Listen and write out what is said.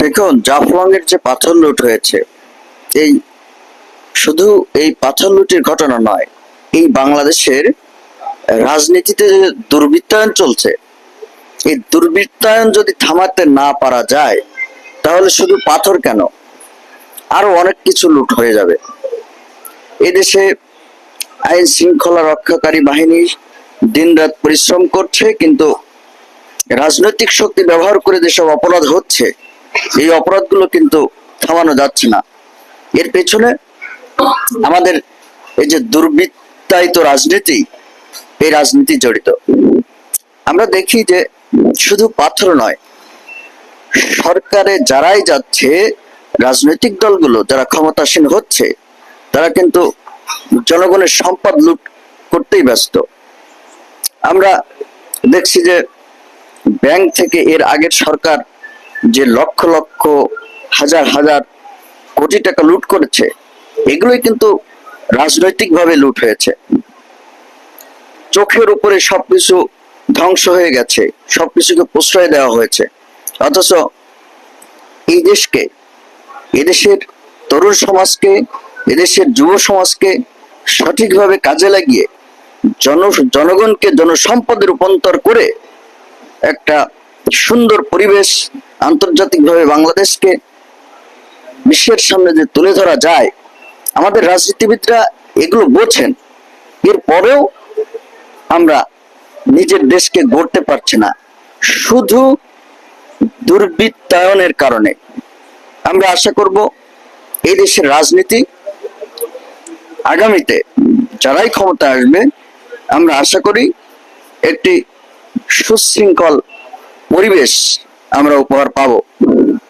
দেখুন, জাফলংয়ের যে পাথর লুট হয়েছে, এই শুধু এই পাথর লুটের ঘটনা নয়, এই বাংলাদেশের রাজনীতিতে যে দুর্বৃত্তায়ন চলছে, এই দুর্বৃত্তায়ন যদি থামাতে না পারা যায়, তাহলে শুধু পাথর কেন? আরও অনেক কিছু লুট হয়ে যাবে। এদেশে আইন শৃঙ্খলা রক্ষাকারী বাহিনী দিনরাত পরিশ্রম করছে, কিন্তু রাজনৈতিক শক্তি ব্যবহার করে যেসব অপরাধ হচ্ছে এই অপরাধগুলো কিন্তু থামানো যাচ্ছে না। এর পেছনে আমাদের এই যে দুর্বৃত্তায়িত রাজনীতি, এই রাজনীতি জড়িত। আমরা দেখি যে শুধু পাথর নয়, সরকারে যারাই যাচ্ছে, রাজনৈতিক দলগুলো যারা ক্ষমতাসীন হচ্ছে, তারা কিন্তু জনগণের সম্পদ লুট করতেই ব্যস্ত। আমরা দেখছি যে ব্যাংক থেকে এর আগের সরকার যে লক্ষ লক্ষ, হাজার হাজার কোটি টাকা লুট করেছে, এগুলোই কিন্তু রাজনৈতিকভাবে লুট হয়েছে। চোখের উপরে সবকিছু ধ্বংস হয়ে গেছে, সবকিছুকে প্রশ্রয় দেওয়া হয়েছে। অথচ এই দেশকে এদেশের তরুণ সমাজকে এদেশের যুব সমাজকে সঠিকভাবে কাজে লাগিয়ে জন, জনগণকে জনসম্পদে রূপান্তর করে একটা সুন্দর পরিবেশ আন্তর্জাতিকভাবে বাংলাদেশকে বিশ্বের সামনে যে তুলে ধরা যায়, আমাদের রাজনীতিবিদরা এগুলো বোঝেন। এরপরেও আমরা নিজের দেশকে গড়তে পারছি না। শুধু দুর্বৃত্তায়নের কারণে। আমরা আশা করব এই দেশের রাজনীতি আগামীতে যারাই ক্ষমতা আসবে, আমরা আশা করি একটি সুশৃঙ্খল পরিবেশ আমরা উপহার পাবো।